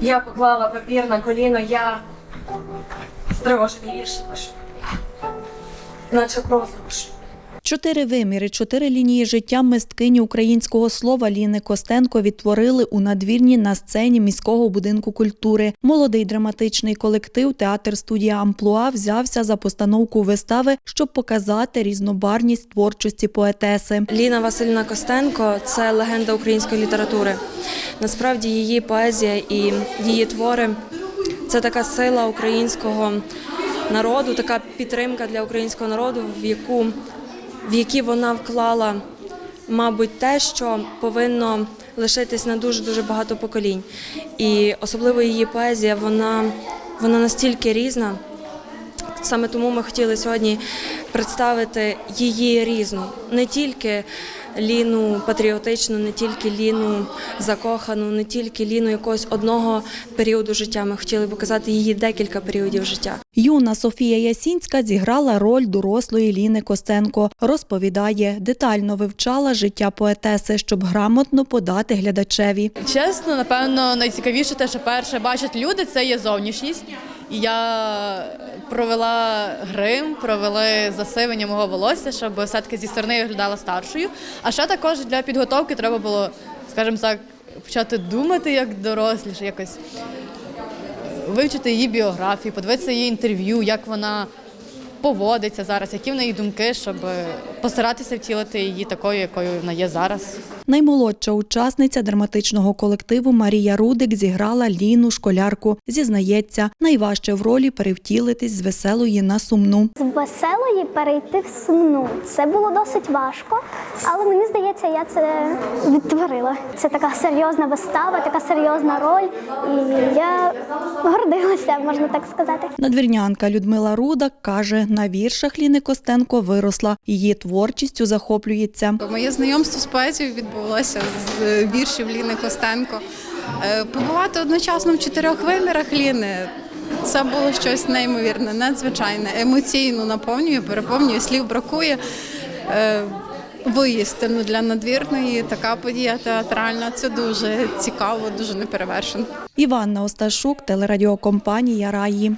Я поклала папір на коліно, я стривожені вірші пишу. Наче розруш. Чотири виміри, чотири лінії життя мисткині українського слова Ліни Костенко відтворили у надвірні на сцені міського будинку культури. Молодий драматичний колектив театр студія Амплуа взявся за постановку вистави, щоб показати різнобарність творчості поетеси. Ліна Васильівна Костенко це легенда української літератури. Насправді її поезія і її твори це така сила українського народу, така підтримка для українського народу, в яку в які вона вклала, мабуть, те, що повинно лишитись на дуже дуже багато поколінь. І особливо її поезія, вона, вона настільки різна. Саме тому ми хотіли сьогодні представити її різну, не тільки ліну патріотичну, не тільки ліну закохану, не тільки ліну якогось одного періоду життя. Ми хотіли показати її декілька періодів життя. Юна Софія Ясінська зіграла роль дорослої Ліни Костенко. Розповідає, детально вивчала життя поетеси, щоб грамотно подати глядачеві. Чесно, напевно, найцікавіше те, що перше бачать люди, це є зовнішність. Я провела грим, провели засивання мого волосся, щоб все-таки зі сторони виглядала старшою. А ще також для підготовки треба було, скажімо так, почати думати як доросліше, якось вивчити її біографію, подивитися її інтерв'ю, як вона поводиться зараз, які в неї думки, щоб постаратися втілити її такою, якою вона є зараз. Наймолодша учасниця драматичного колективу Марія Рудик зіграла Ліну школярку. Зізнається, найважче в ролі перевтілитись з веселої на сумну. З веселої перейти в сумну. Це було досить важко, але мені здається, я це відтворила. Це така серйозна вистава, така серйозна роль, і я гордилася, можна так сказати. Надвірнянка Людмила Рудак каже, на віршах Ліни Костенко виросла. Її творчістю захоплюється. Моє знайомство з поезією відбулося з віршів Ліни Костенко. Е, Побувати одночасно в чотирьох вимірах Ліни. Це було щось неймовірне, надзвичайне, емоційно наповнює, переповнює, слів бракує. Е, Воістину для надвірної така подія театральна. Це дуже цікаво, дуже неперевершено. Іванна Осташук, телерадіокомпанія Раї.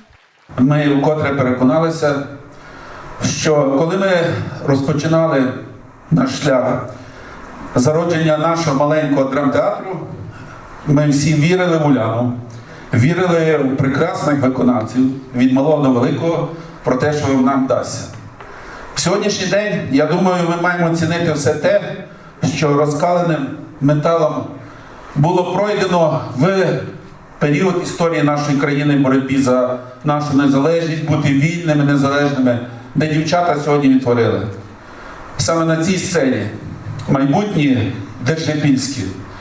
Ми вкотре переконалися, що коли ми розпочинали наш шлях зародження нашого маленького драмтеатру, ми всі вірили в Уляну, вірили в прекрасних виконавців від малого до великого про те, що нам дасться. В сьогоднішній день, я думаю, ми маємо цінити все те, що розкаленим металом було пройдено в період історії нашої країни боротьбі за нашу незалежність, бути вільними, незалежними, де дівчата сьогодні відтворили. Саме на цій сцені майбутні Держипільські,